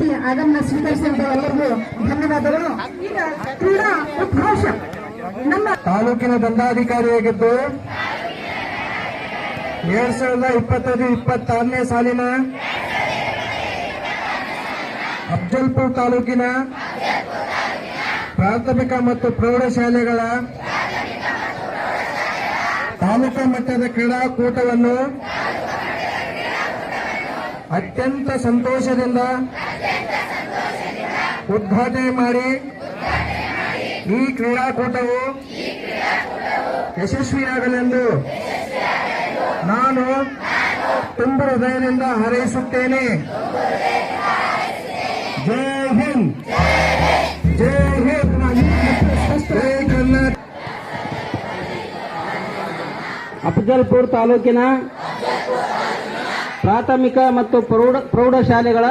ಜ್ಯೋತಿ ಆಗಮನ ಸ್ವೀಕರಿಸಿದ ಎಲ್ಲರಿಗೂ ಧನ್ಯವಾದಗಳು. ಈಗ ಕ್ರೀಡಾ ಉದ್ಘೋಷ. ನಮ್ಮ ತಾಲೂಕಿನ ದಂಡಾಧಿಕಾರಿಯಾಗಿದ್ದು ಎರಡ್ ಸಾವಿರದ ಇಪ್ಪತ್ತೈದು ಇಪ್ಪತ್ತಾರನೇ ಸಾಲಿನ ಅಫ್ಜಲ್ಪುರ್ ತಾಲೂಕಿನ ಪ್ರಾಥಮಿಕ ಮತ್ತು ಪ್ರೌಢಶಾಲೆಗಳ ತಾಲೂಕು ಮಟ್ಟದ ಕ್ರೀಡಾಕೂಟವನ್ನು ಅತ್ಯಂತ ಸಂತೋಷದಿಂದ ಉದ್ಘಾಟನೆ ಮಾಡಿ ಈ ಕ್ರೀಡಾಕೂಟವು ಯಶಸ್ವಿಯಾಗಲೆಂದು ನಾನು ತುಂಬ ಹೃದಯದಿಂದ ಹಾರೈಸುತ್ತೇನೆ. ಜೈ ಹಿಂದ್. ಅಫಜಲ್ಪುರ್ ತಾಲೂಕಿನ ಪ್ರಾಥಮಿಕ ಮತ್ತು ಪ್ರೌಢ ಪ್ರೌಢಶಾಲೆಗಳ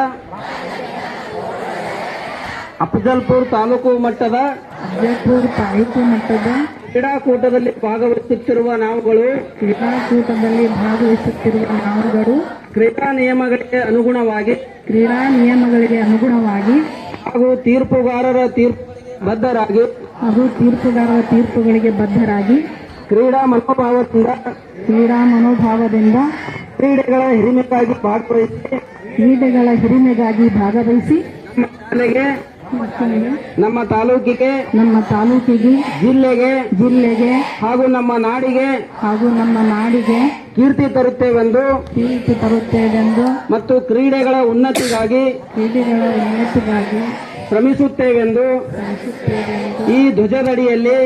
ಅಫಜಲ್ಪುರ್ ತಾಲೂಕು ಮಟ್ಟದ ಅಫಜಲ್ಪುರ್ ತಾಲೂಕು ಮಟ್ಟದ ಕ್ರೀಡಾಕೂಟದಲ್ಲಿ ಭಾಗವಹಿಸುತ್ತಿರುವ ನಾವುಗಳು ಕ್ರೀಡಾಕೂಟದಲ್ಲಿ ಭಾಗವಹಿಸುತ್ತಿರುವ ನಾವುಗಳು ಕ್ರೀಡಾ ನಿಯಮಗಳಿಗೆ ಅನುಗುಣವಾಗಿ ಕ್ರೀಡಾ ನಿಯಮಗಳಿಗೆ ಅನುಗುಣವಾಗಿ ಹಾಗೂ ತೀರ್ಪುಗಾರರ ತೀರ್ಪು ಬದ್ಧರಾಗಿ ಹಾಗೂ ತೀರ್ಪುಗಾರರ ತೀರ್ಪುಗಳಿಗೆ ಬದ್ಧರಾಗಿ ಕ್ರೀಡಾ ಮನೋಭಾವದಿಂದ ಕ್ರೀಡಾ ಮನೋಭಾವದಿಂದ ಕ್ರೀಡೆಗಳ ಹಿರಿಮೆಗಾಗಿ ಭಾಗವಹಿಸಿ ಕ್ರೀಡೆಗಳ ಹಿರಿಮೆಗಾಗಿ ಭಾಗವಹಿಸಿ ಶಾಲೆಗೆ ನಮ್ಮ ತಾಲೂಕಿಗೆ ನಮ್ಮ ತಾಲೂಕಿಗೆ ಜಿಲ್ಲೆಗೆ ಜಿಲ್ಲೆಗೆ ಹಾಗೂ ನಮ್ಮ ನಾಡಿಗೆ ಹಾಗೂ ನಮ್ಮ ನಾಡಿಗೆ ಕೀರ್ತಿ ತರುತ್ತೇವೆಂದು ಕೀರ್ತಿ ತರುತ್ತೇವೆಂದು ಮತ್ತು ಕ್ರೀಡೆಗಳ ಉನ್ನತಿಗಾಗಿ ಕ್ರೀಡೆಗಳ ಉನ್ನತಿಗಾಗಿ ಶ್ರಮಿಸುತ್ತೇವೆಂದು ಈ ಧ್ವಜದಡಿಯಲ್ಲಿ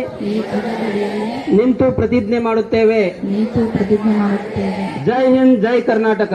ನಿಂತು ಪ್ರತಿಜ್ಞೆ ಮಾಡುತ್ತೇವೆ. ನಿಂತು ಪ್ರತಿಜ್ಞೆ ಮಾಡುತ್ತೇವೆ. ಜೈ ಹಿಂದ್ ಜೈ ಕರ್ನಾಟಕ.